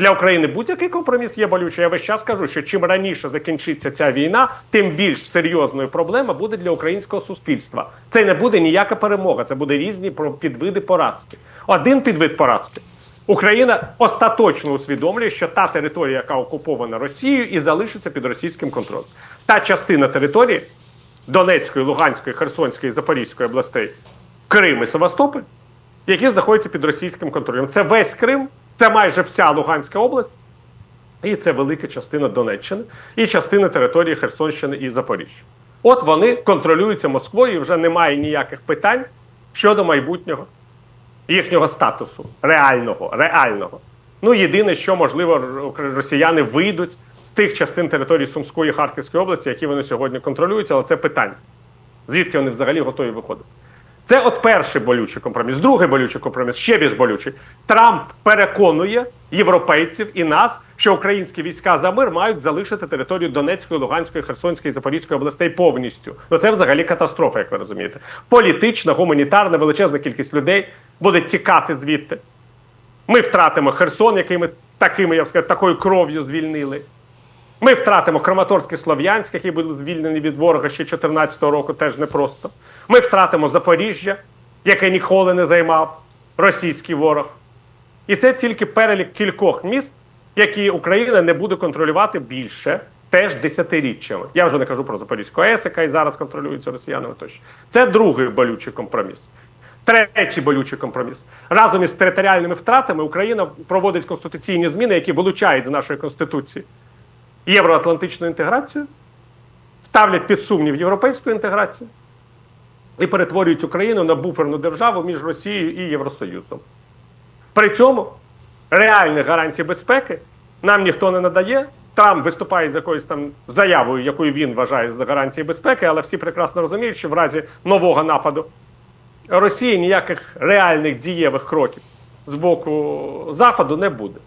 Для України будь-який компроміс є болючий. Я весь час кажу, що чим раніше закінчиться ця війна, тим більш серйозною проблема буде для українського суспільства. Це не буде ніяка перемога, це буде різні підвиди поразки. Один підвид поразки. Україна остаточно усвідомлює, що та територія, яка окупована Росією, і залишиться під російським контролем. Та частина території Донецької, Луганської, Херсонської, Запорізької областей, Крим і Севастополь, які знаходяться під російським контролем. Це весь Крим, це майже вся Луганська область, і це велика частина Донеччини, і частина території Херсонщини і Запоріжжя. От вони контролюються Москвою, і вже немає ніяких питань щодо майбутнього їхнього статусу, реального, реального. Ну, єдине, що можливо, росіяни вийдуть з тих частин території Сумської і Харківської області, які вони сьогодні контролюють, але це питання. Звідки вони взагалі готові виходити? Це от перший болючий компроміс. Другий болючий компроміс, ще більш болючий. Трамп переконує європейців і нас, що українські війська за мир мають залишити територію Донецької, Луганської, Херсонської, Запорізької областей повністю. Ну це взагалі катастрофа, як ви розумієте. Політична, гуманітарна, величезна кількість людей буде тікати звідти. Ми втратимо Херсон, який ми такими, я б сказав, такою кров'ю звільнили. Ми втратимо Краматорськ і Слов'янськ, який був звільнений від ворога ще 2014 року, теж непросто. Ми втратимо Запоріжжя, яке ніколи не займав російський ворог. І це тільки перелік кількох міст, які Україна не буде контролювати більше теж десятиріччями. Я вже не кажу про Запорізьку АЕС, яка і зараз контролюється росіянами тощо. Це другий болючий компроміс. Третій болючий компроміс. Разом із територіальними втратами Україна проводить конституційні зміни, які вилучають з нашої конституції євроатлантичну інтеграцію, ставлять під сумнів європейську інтеграцію і перетворюють Україну на буферну державу між Росією і Євросоюзом. При цьому реальних гарантій безпеки нам ніхто не надає. Трамп виступає з якоюсь там заявою, якою він вважає за гарантії безпеки, але всі прекрасно розуміють, що в разі нового нападу Росії ніяких реальних дієвих кроків з боку Заходу не буде.